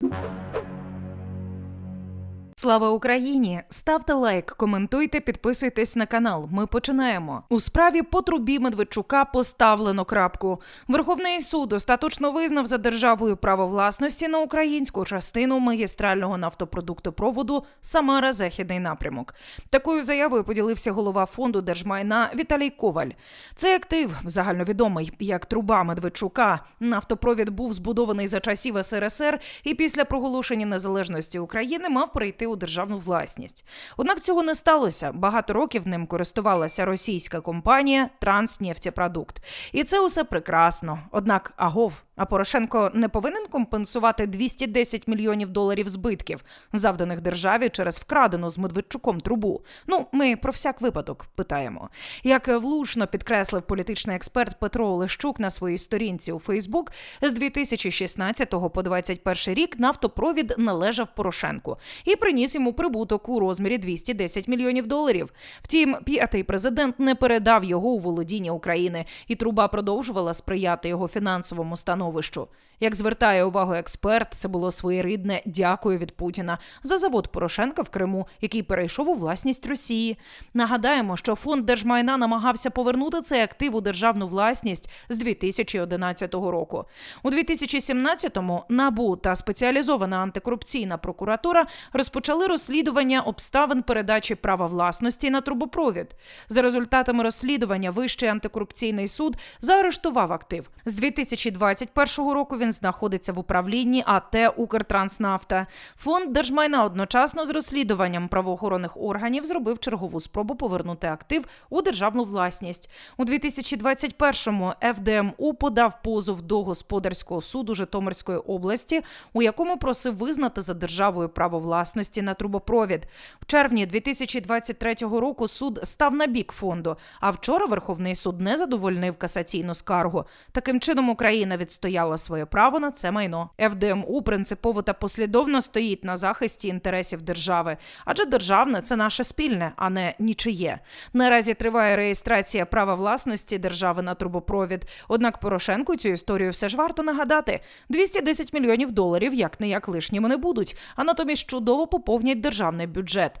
you Слава Україні! Ставте лайк, коментуйте, підписуйтесь на канал. Ми починаємо. У справі по трубі Медведчука поставлено крапку. Верховний суд остаточно визнав за державою право власності на українську частину магістрального нафтопродуктопроводу Самара Західний напрямок. Такою заявою поділився голова фонду держмайна Віталій Коваль. Цей актив загальновідомий як труба Медведчука. Нафтопровід був збудований за часів СРСР і після проголошення незалежності України мав перейти у державну власність. Однак цього не сталося. Багато років ним користувалася російська компанія Транснефтепродукт. І це усе прекрасно. Однак, агов. А Порошенко не повинен компенсувати 210 мільйонів доларів збитків, завданих державі через вкрадену з Медведчуком трубу. Ну, ми про всяк випадок питаємо. Як влучно підкреслив політичний експерт Петро Олещук на своїй сторінці у Фейсбук, з 2016 по 21 рік нафтопровід належав Порошенку і приніс йому прибуток у розмірі 210 мільйонів доларів. Втім, п'ятий президент не передав його у володіння України, і труба продовжувала сприяти його фінансовому становищу. Як звертає увагу експерт, це було своєрідне дякую від Путіна за завод Порошенка в Криму, який перейшов у власність Росії. Нагадаємо, що фонд держмайна намагався повернути цей актив у державну власність з 2011 року. У 2017-му НАБУ та спеціалізована антикорупційна прокуратура розпочали розслідування обставин передачі права власності на трубопровід. За результатами розслідування Вищий антикорупційний суд заарештував актив. З 2021 року він знаходиться в управлінні АТ Укртранснафта. Фонд держмайна одночасно з розслідуванням правоохоронних органів зробив чергову спробу повернути актив у державну власність. У 2021-му ФДМУ подав позов до господарського суду Житомирської області, у якому просив визнати за державою право власності на трубопровід. В червні 2023 року суд став на бік фонду. А вчора Верховний суд не задовольнив касаційну скаргу. Таким чином Україна відстояла своє право на це майно. ФДМУ принципово та послідовно стоїть на захисті інтересів держави, адже державне це наше спільне, а не нічиє. Наразі триває реєстрація права власності держави на трубопровід. Однак Порошенку цю історію все ж варто нагадати: 210 мільйонів доларів як не як лишніми не будуть, а натомість чудово поповнять державний бюджет.